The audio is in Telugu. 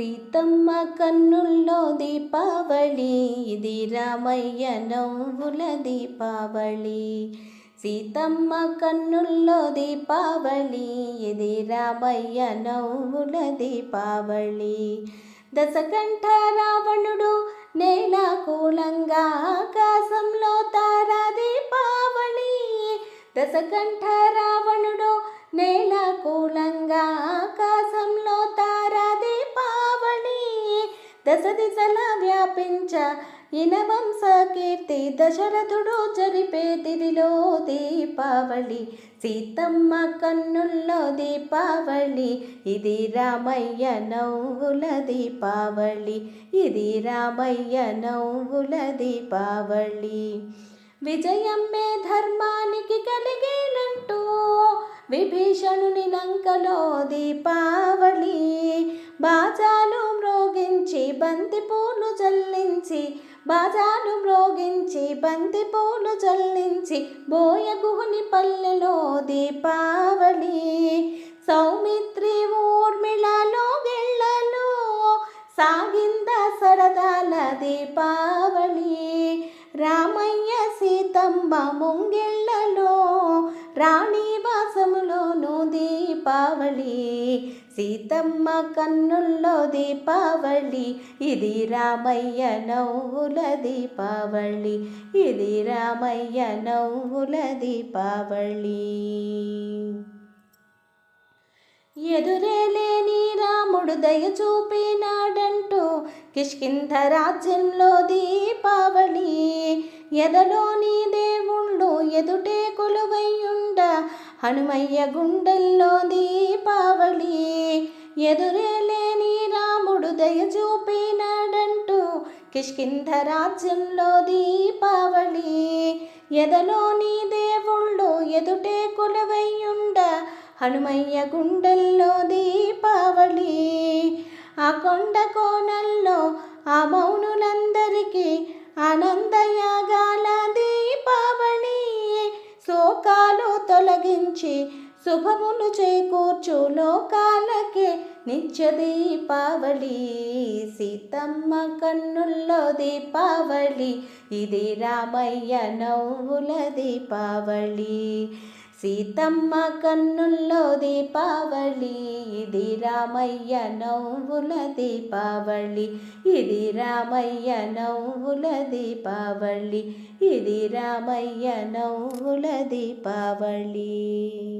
సీతమ్మ కన్నుల్లో దీపావళి ఇది రామయ్య నవ్వుల దీపావళి. సీతమ్మ కన్నుల్లో దీపావళి ఇది రామయ్య నవ్వుల దీపావళి. దశకంఠ రావణుడు నేల కూలంగా ఆకాశంలో తారా దీపావళి. దశకంఠ రావణుడు నేల కూలంగా దశ వ్యాపించ ఇనవంశ కీర్తి దశరథుడు జరిపే తిరిలో దీపావళి సీతమ్మ కన్నుల్లో దీపావళి ఇది రామయ్య నవ్వుల దీపావళి ఇది రామయ్య నవ్వుల దీపావళి. విజయమ్మే ధర్మానికి కలిగేనంటూ విభీషణుని లంకలో దీపావళి బాజా బంతి పూలు జల్లించి బాజాలు మ్రోగించి బంతి పూలు జల్లించి బోయగుహుని పల్లెలో దీపావళి. సౌమిత్రి ఊర్మిళలో గిళ్ళలో సాగింద సరదాల దీపావళి. రామయ్య సీతమ్మ ముంగిళ్ళలో రాణివాసములోను దీపావళి సీతమ్మ కన్నుల్లో దీపావళి ఇది రామయ్య నవ్వుల దీపావళి ఇది రామయ్య నవ్వుల దీపావళి. ఎదురేలేని రాముడు దయ చూపినాడంటూ కిష్కింధ రాజ్యంలో దీపావళి ఎదలోని దేవుళ్ళు ఎదుటే కొలువయ్యుండ హనుమయ్య గుండెల్లో దీపావళి. ఎదురేలేని రాముడు దయ చూపినాడంటూ కిష్కింధ రాజ్యంలో దీపావళి. ఎదలోని దేవుళ్ళు ఎదుటే కొలువయ్యుండ హనుమయ్య గుండెల్లో దీపావళి. ఆ కొండ కోణల్లో తొలగించి శుభములు చేకూర్చు లోకాలకే నిత్య దీపావళి సీతమ్మ కన్నుల్లో దీపావళి ఇది రామయ్య నవ్వుల దీపావళి. సీతమ్మ కన్నుల్లో దీపావళి ఇది రామయ్య నవ్వుల దీపావళి ఇది రామయ్య నవ్వుల దీపావళి ఇది రామయ్య నవ్వుల దీపావళి.